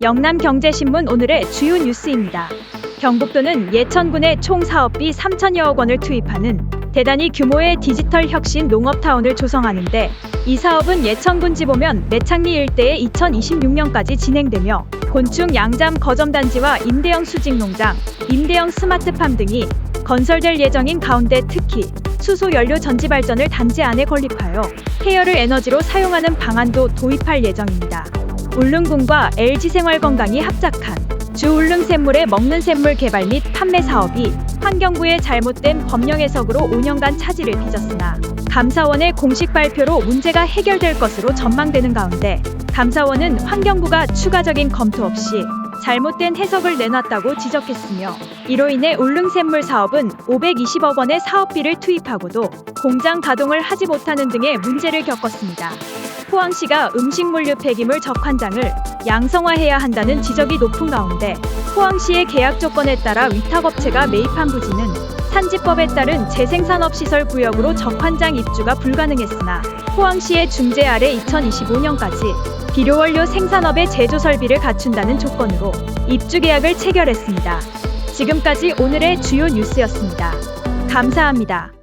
영남경제신문 오늘의 주요 뉴스입니다. 경북도는 예천군에 총 사업비 3천여억 원을 투입하는 대단히 규모의 디지털 혁신 농업타운을 조성하는데 이 사업은 예천군 지 보면 매창리 일대에 2026년까지 진행되며 곤충 양잠 거점단지와 임대형 수직농장, 임대형 스마트팜 등이 건설될 예정인 가운데 특히 수소 연료 전지 발전을 단지 안에 건립하여 해열을 에너지로 사용하는 방안도 도입할 예정입니다. 울릉군과 LG생활건강이 합작한 주울릉 샘물의 먹는 샘물 개발 및 판매 사업이 환경부의 잘못된 법령 해석으로 5년간 차질을 빚었으나 감사원의 공식 발표로 문제가 해결될 것으로 전망되는 가운데 감사원은 환경부가 추가적인 검토 없이 잘못된 해석을 내놨다고 지적했으며 이로 인해 울릉샘물 사업은 520억 원의 사업비를 투입하고도 공장 가동을 하지 못하는 등의 문제를 겪었습니다. 포항시가 음식물류 폐기물 적환장을 양성화해야 한다는 지적이 높은 가운데 포항시의 계약 조건에 따라 위탁업체가 매입한 부지는 산지법에 따른 재생산업시설 구역으로 적환장 입주가 불가능했으나 포항시의 중재 아래 2025년까지 비료원료 생산업의 제조 설비를 갖춘다는 조건으로 입주 계약을 체결했습니다. 지금까지 오늘의 주요 뉴스였습니다. 감사합니다.